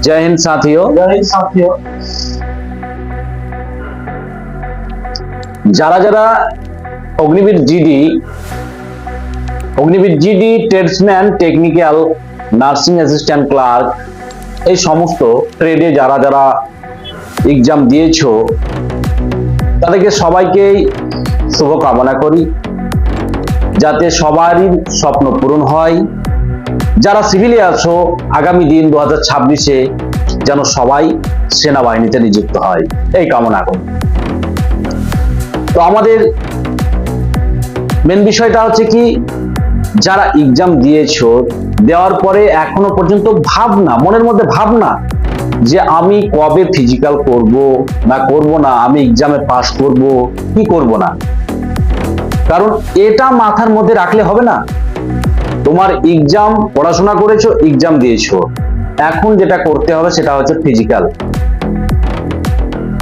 जय हिंद साथियों जय हिंद साथियों যারা যারা Agniveer GD Agniveer GD tradesman technical nursing assistant clerk এই সমস্ত ট্রেডে যারা যারা এক্সাম দিয়েছো তাদেরকে সবাইকেই শুভকামনা করি যাতে সবারই স্বপ্ন পূরণ হয় যারা সিভিলে আছো, আগামী দিন দু হাজার ছাব্বিশে যেন সবাই সেনাবাহিনীতে নিযুক্ত হয়। এই কামনা করি। তো আমাদের মেন বিষয়টা হচ্ছে কি, যারা এক্সাম দিয়েছ, দেওয়ার পরে এখনও পর্যন্ত ভাবনা, মনের মধ্যে ভাবনা যে আমি কবে ফিজিক্যাল করব না করব না, আমি এক্সামে পাস করব, কি করব না? কারণ এটা মাথার মধ্যে রাখলে হবে না। তোমার এক্সাম পড়াশোনা করেছ এক্সাম দিয়েছ। এখন যেটা করতে হবে সেটা হচ্ছে ফিজিক্যাল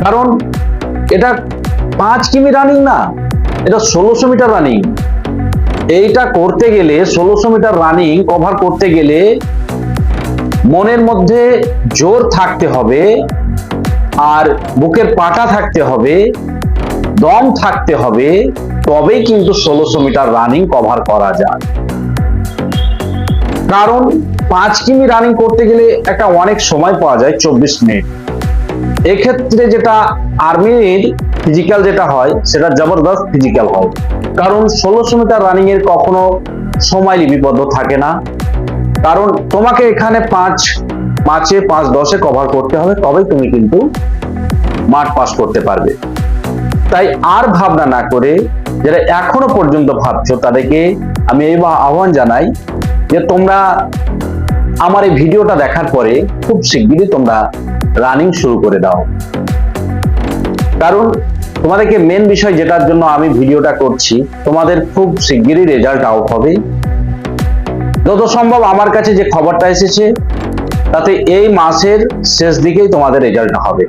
কারণ এটা পাঁচ কিমি রানিং না, এটা ষোলোশো মিটার রানিং এইটা করতে গেলে, ষোলোশো মিটার রানিং কভার করতে গেলে মনের মধ্যে জোর থাকতে হবে, আর বুকের পাটা থাকতে হবে, দম থাকতে হবে, তবেই কিন্তু ষোলোশো মিটার রানিং কভার করা যায়। কারণ পাঁচ কিমি রানিং করতে গেলে একটা অনেক সময় পাওয়া যায়, চব্বিশ মিনিট। এক্ষেত্রে যেটা আর্মির ফিজিক্যাল যেটা হয়, সেটা জবরদস্ত ফিজিক্যাল হয়। কারণ ষোলোশো মিটার রানিং এর কখনো সময় লিপিবদ্ধ থাকে না। কারণ তোমাকে এখানে পাঁচ পাঁচে, পাঁচ দশে কভার করতে হবে, তবেই তুমি কিন্তু মাঠ পাস করতে পারবে। তাই আর ভাবনা না করে, যারা এখনও পর্যন্ত ভাবছ, তাদেরকে আমি এই আহ্বান জানাই যে তোমরা আমার এই ভিডিওটা দেখার পরে খুব শিগগিরই তোমরা রানিং শুরু করে দাও। কারণ তোমাদেরকে মেন বিষয় যেটার জন্য আমি ভিডিওটা করছি, তোমাদের খুব শিগগিরই রেজাল্ট আউট হবে। যত সম্ভব আমার কাছে যে খবরটা এসেছে, তাতে এই মাসের শেষ দিকেই তোমাদের রেজাল্ট হবে।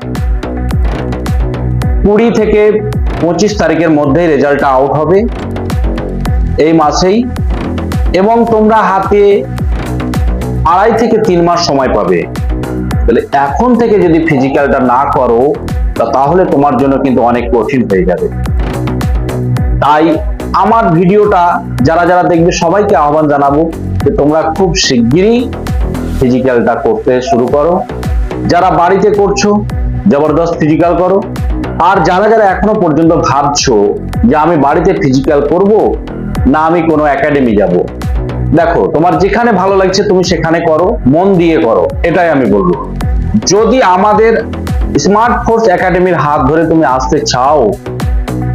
কুড়ি থেকে পঁচিশ তারিখের মধ্যেই রেজাল্টটা আউট হবে। এই মাসেই এবং তোমরা হাতে আড়াই থেকে তিন মাস সময় পাবে। তাহলে এখন থেকে যদি ফিজিক্যালটা না করো তাহলে তোমার জন্য কিন্তু অনেক কঠিন হয়ে যাবে। তাই আমার ভিডিওটা যারা যারা দেখবে, সবাইকে আহ্বান জানাব যে তোমরা খুব শিগগিরই ফিজিক্যালটা করতে শুরু করো। যারা বাড়িতে করছ, জবরদস্ত ফিজিক্যাল করো। আর যারা যারা এখনও পর্যন্ত ভাবছ যে আমি বাড়িতে ফিজিক্যাল করব না, আমি কোনো একাডেমি যাব। দেখো, তোমার যেখানে ভালো লাগছে তুমি সেখানে করো, মন দিয়ে করো, এটাই আমি বলব। যদি আমাদের স্মার্ট ফোর্স একাডেমির হাত ধরে তুমি আসতে চাও,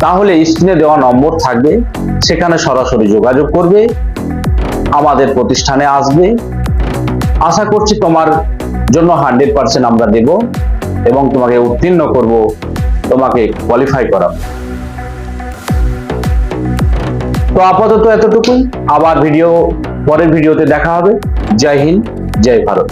তাহলে স্ক্রিনে দেওয়া নম্বর থাকবে, সেখানে সরাসরি যোগাযোগ করবে, আমাদের প্রতিষ্ঠানে আসবে। আশা করছি তোমার জন্য হান্ড্রেড পার্সেন্ট আমরা দেব এবং তোমাকে উত্তীর্ণ করব, তোমাকে কোয়ালিফাই করাবো। তো আপাতত এতটুকুই। আবার ভিডিও পরের ভিডিওতে দেখা হবে। জয় হিন্দ জয় ভারত।